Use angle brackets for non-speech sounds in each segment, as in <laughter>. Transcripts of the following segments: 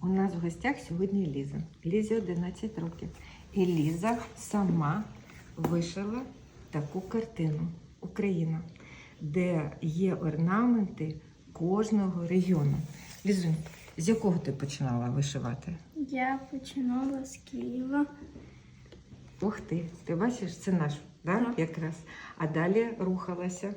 У нас в гостях сьогодні Ліза. Лізі 11 років. І Ліза сама вишила таку картину Україна, де є орнаменти кожного регіону. Лізунь, з якого ти починала вишивати? Я починала з Києва. Ух ти, ти бачиш, це наш, да? Так. якраз. А далі рухалася.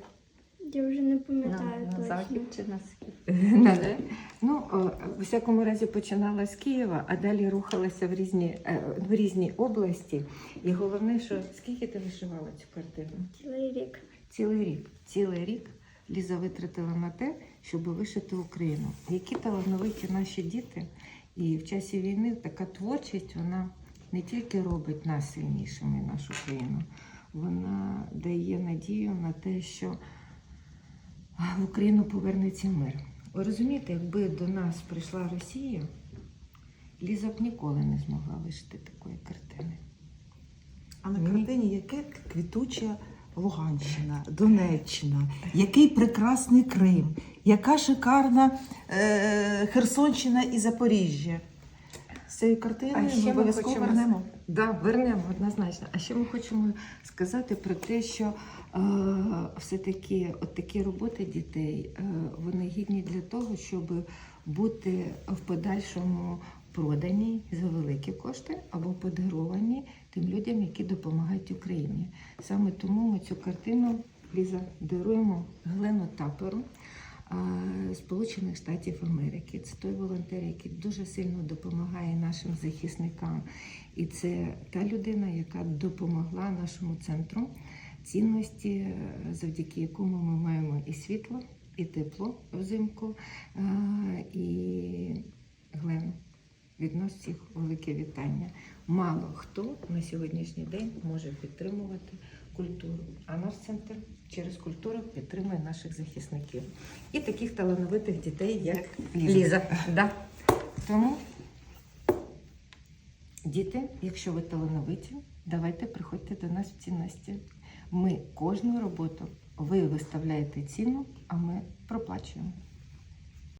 Я вже не пам'ятаю на точно. захід чи на схід? <laughs> Ну, о, у всякому разі починала з Києва, а далі рухалася в різні, е, в різні області. І головне, що скільки ти вишивала цю картину? Цілий рік. Цілий рік. Цілий рік Ліза витратила на те, щоб вишити Україну. Які талановиті наші діти. І в часі війни така творчість, вона не тільки робить нас сильнішими, нашу країну, вона дає надію на те, що в Україну повернеться мир. Ви розумієте, якби до нас прийшла Росія, Ліза б ніколи не змогла вишити такої картини. А на картині яке квітуча Луганщина, Донеччина, який прекрасний Крим, яка шикарна е, Херсонщина і Запоріжжя. З цією картиною ще ми ми обов'язково хочемо вернемо. Да, вернемо однозначно. А ще ми хочемо сказати про те, що е, все-таки от такі роботи дітей е, вони гідні для того, щоб бути в подальшому продані за великі кошти або подаровані тим людям, які допомагають Україні. Саме тому ми цю картину Ліза даруємо Глену Таперу. Сполучених Штатів Америки. Це той волонтер, який дуже сильно допомагає нашим захисникам. І це та людина, яка допомогла нашому центру цінності, е, завдяки якому ми маємо і світло, і тепло взимку. І Глен, від нас всіх велике вітання. Мало хто на сьогоднішній день може підтримувати культуру, а наш центр через культуру підтримує наших захисників і таких талановитих дітей, як Ліза. Ліза. Да. Тому Діти, якщо ви талановиті, давайте приходьте до нас в цінності. Ми кожну роботу, ви виставляєте ціну, а ми проплачуємо.